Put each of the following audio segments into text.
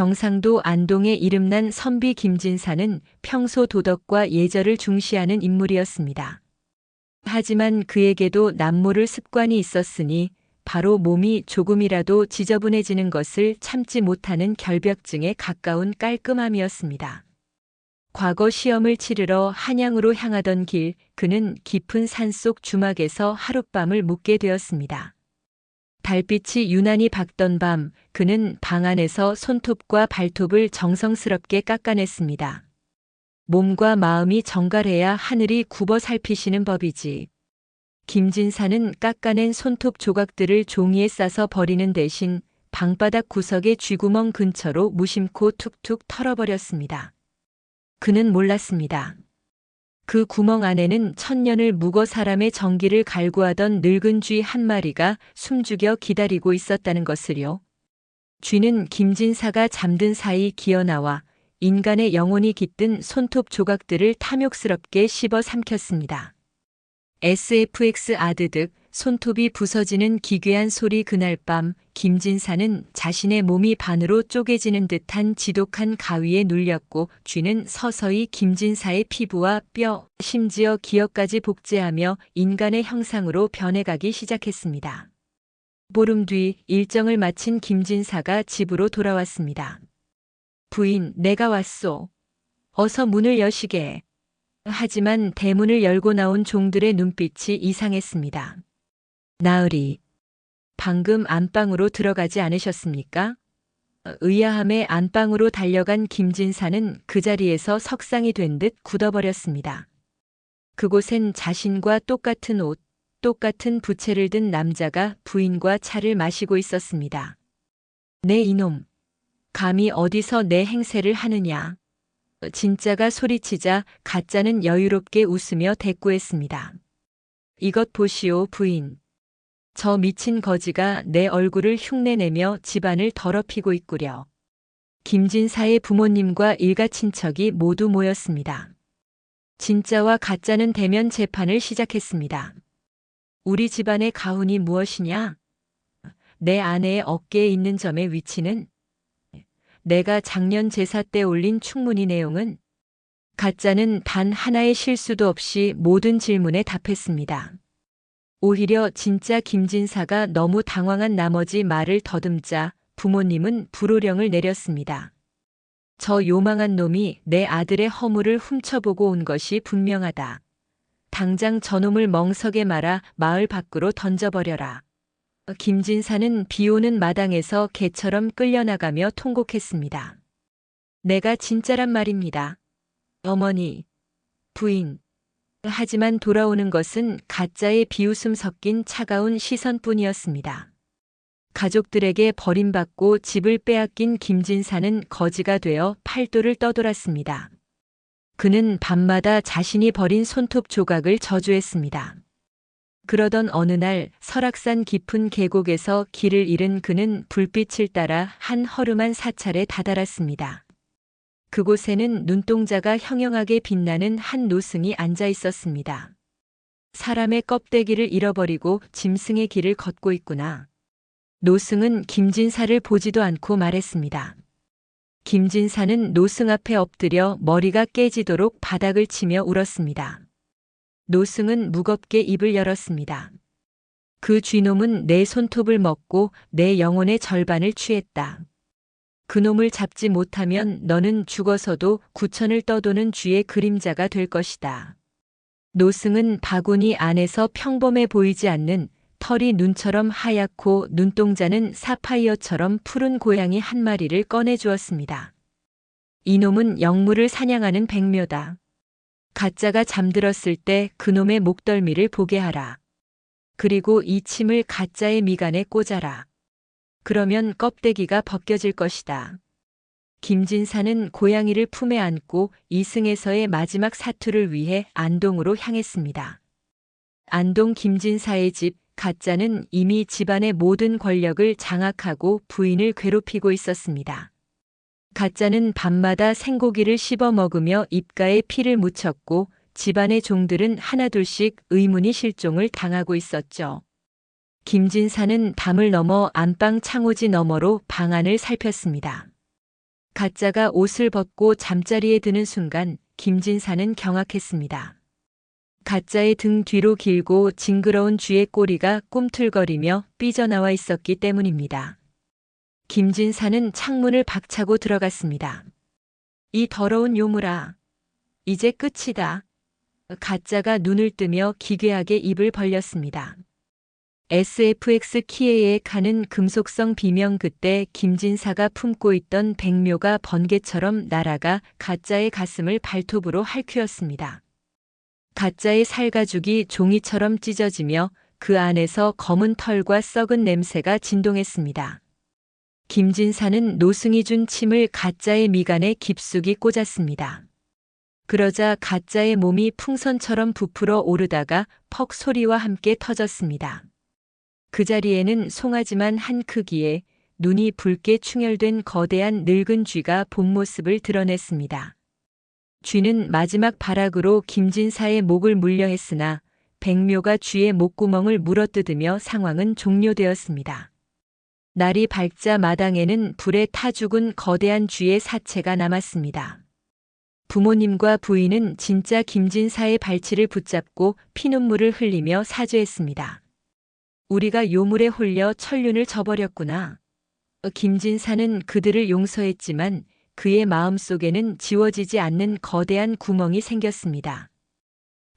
경상도 안동에 이름난 선비 김진사는 평소 도덕과 예절을 중시하는 인물이었습니다. 하지만 그에게도 남모를 습관이 있었으니 바로 몸이 조금이라도 지저분해지는 것을 참지 못하는 결벽증에 가까운 깔끔함이었습니다. 과거 시험을 치르러 한양으로 향하던 길, 그는 깊은 산속 주막에서 하룻밤을 묵게 되었습니다. 달빛이 유난히 밝던 밤, 그는 방 안에서 손톱과 발톱을 정성스럽게 깎아냈습니다. 몸과 마음이 정갈해야 하늘이 굽어 살피시는 법이지. 김진사는 깎아낸 손톱 조각들을 종이에 싸서 버리는 대신 방바닥 구석의 쥐구멍 근처로 무심코 툭툭 털어버렸습니다. 그는 몰랐습니다. 그 구멍 안에는 천년을 묵어 사람의 정기를 갈구하던 늙은 쥐 한 마리가 숨죽여 기다리고 있었다는 것을요. 쥐는 김진사가 잠든 사이 기어나와 인간의 영혼이 깃든 손톱 조각들을 탐욕스럽게 씹어 삼켰습니다. SFX 아드득 손톱이 부서지는 기괴한 소리 그날 밤 김진사는 자신의 몸이 반으로 쪼개지는 듯한 지독한 가위에 눌렸고 쥐는 서서히 김진사의 피부와 뼈, 심지어 기억까지 복제하며 인간의 형상으로 변해가기 시작했습니다. 보름 뒤 일정을 마친 김진사가 집으로 돌아왔습니다. 부인, 내가 왔소. 어서 문을 여시게. 하지만 대문을 열고 나온 종들의 눈빛이 이상했습니다. 나으리, 방금 안방으로 들어가지 않으셨습니까? 의아함에 안방으로 달려간 김진사는 그 자리에서 석상이 된 듯 굳어버렸습니다. 그곳엔 자신과 똑같은 옷, 똑같은 부채를 든 남자가 부인과 차를 마시고 있었습니다. 내 이놈, 감히 어디서 내 행세를 하느냐. 진짜가 소리치자 가짜는 여유롭게 웃으며 대꾸했습니다. 이것 보시오, 부인. 저 미친 거지가 내 얼굴을 흉내내며 집안을 더럽히고 있구려. 김진사의 부모님과 일가 친척이 모두 모였습니다. 진짜와 가짜는 대면 재판을 시작했습니다. 우리 집안의 가훈이 무엇이냐? 내 아내의 어깨에 있는 점의 위치는? 내가 작년 제사 때 올린 충문이 내용은? 가짜는 단 하나의 실수도 없이 모든 질문에 답했습니다. 오히려 진짜 김진사가 너무 당황한 나머지 말을 더듬자 부모님은 불호령을 내렸습니다. 저 요망한 놈이 내 아들의 허물을 훔쳐보고 온 것이 분명하다. 당장 저놈을 멍석에 말아 마을 밖으로 던져버려라. 김진사는 비 오는 마당에서 개처럼 끌려나가며 통곡했습니다. 내가 진짜란 말입니다. 어머니, 부인. 하지만 돌아오는 것은 가짜의 비웃음 섞인 차가운 시선뿐이었습니다. 가족들에게 버림받고 집을 빼앗긴 김진사는 거지가 되어 팔도를 떠돌았습니다. 그는 밤마다 자신이 버린 손톱 조각을 저주했습니다. 그러던 어느 날 설악산 깊은 계곡에서 길을 잃은 그는 불빛을 따라 한 허름한 사찰에 다다랐습니다. 그곳에는 눈동자가 형형하게 빛나는 한 노승이 앉아 있었습니다. 사람의 껍데기를 잃어버리고 짐승의 길을 걷고 있구나. 노승은 김진사를 보지도 않고 말했습니다. 김진사는 노승 앞에 엎드려 머리가 깨지도록 바닥을 치며 울었습니다. 노승은 무겁게 입을 열었습니다. 그 쥐놈은 내 손톱을 먹고 내 영혼의 절반을 취했다. 그놈을 잡지 못하면 너는 죽어서도 구천을 떠도는 쥐의 그림자가 될 것이다. 노승은 바구니 안에서 평범해 보이지 않는 털이 눈처럼 하얗고 눈동자는 사파이어처럼 푸른 고양이 한 마리를 꺼내 주었습니다. 이놈은 영물을 사냥하는 백묘다. 가짜가 잠들었을 때 그놈의 목덜미를 보게 하라. 그리고 이 침을 가짜의 미간에 꽂아라. 그러면 껍데기가 벗겨질 것이다. 김진사는 고양이를 품에 안고 이승에서의 마지막 사투를 위해 안동으로 향했습니다. 안동 김진사의 집 가짜는 이미 집안의 모든 권력을 장악하고 부인을 괴롭히고 있었습니다. 가짜는 밤마다 생고기를 씹어 먹으며 입가에 피를 묻혔고 집안의 종들은 하나둘씩 의문이 실종을 당하고 있었죠. 김진사는 담을 넘어 안방 창호지 너머로 방안을 살폈습니다. 가짜가 옷을 벗고 잠자리에 드는 순간 김진사는 경악했습니다. 가짜의 등 뒤로 길고 징그러운 쥐의 꼬리가 꿈틀거리며 삐져나와 있었기 때문입니다. 김진사는 창문을 박차고 들어갔습니다. 이 더러운 요물아. 이제 끝이다. 가짜가 눈을 뜨며 기괴하게 입을 벌렸습니다. SFX 키에의 가는 금속성 비명 그때 김진사가 품고 있던 백묘가 번개처럼 날아가 가짜의 가슴을 발톱으로 핥히었습니다. 가짜의 살가죽이 종이처럼 찢어지며 그 안에서 검은 털과 썩은 냄새가 진동했습니다. 김진사는 노승이 준 침을 가짜의 미간에 깊숙이 꽂았습니다. 그러자 가짜의 몸이 풍선처럼 부풀어 오르다가 퍽 소리와 함께 터졌습니다. 그 자리에는 송아지만 한 크기에 눈이 붉게 충혈된 거대한 늙은 쥐가 본 모습을 드러냈습니다. 쥐는 마지막 발악으로 김진사의 목을 물려 했으나 백묘가 쥐의 목구멍을 물어뜯으며 상황은 종료되었습니다. 날이 밝자 마당에는 불에 타 죽은 거대한 쥐의 사체가 남았습니다. 부모님과 부인은 진짜 김진사의 발치를 붙잡고 피눈물을 흘리며 사죄했습니다. 우리가 요물에 홀려 천륜을 저버렸구나. 김진사는 그들을 용서했지만 그의 마음속에는 지워지지 않는 거대한 구멍이 생겼습니다.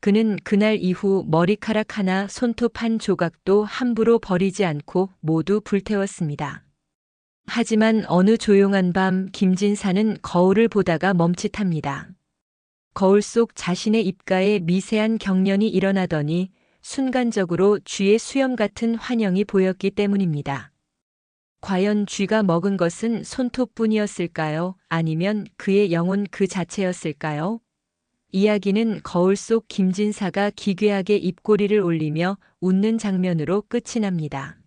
그는 그날 이후 머리카락 하나 손톱 한 조각도 함부로 버리지 않고 모두 불태웠습니다. 하지만 어느 조용한 밤 김진사는 거울을 보다가 멈칫합니다. 거울 속 자신의 입가에 미세한 경련이 일어나더니 순간적으로 쥐의 수염 같은 환영이 보였기 때문입니다. 과연 쥐가 먹은 것은 손톱뿐이었을까요? 아니면 그의 영혼 그 자체였을까요? 이야기는 거울 속 김진사가 기괴하게 입꼬리를 올리며 웃는 장면으로 끝이 납니다.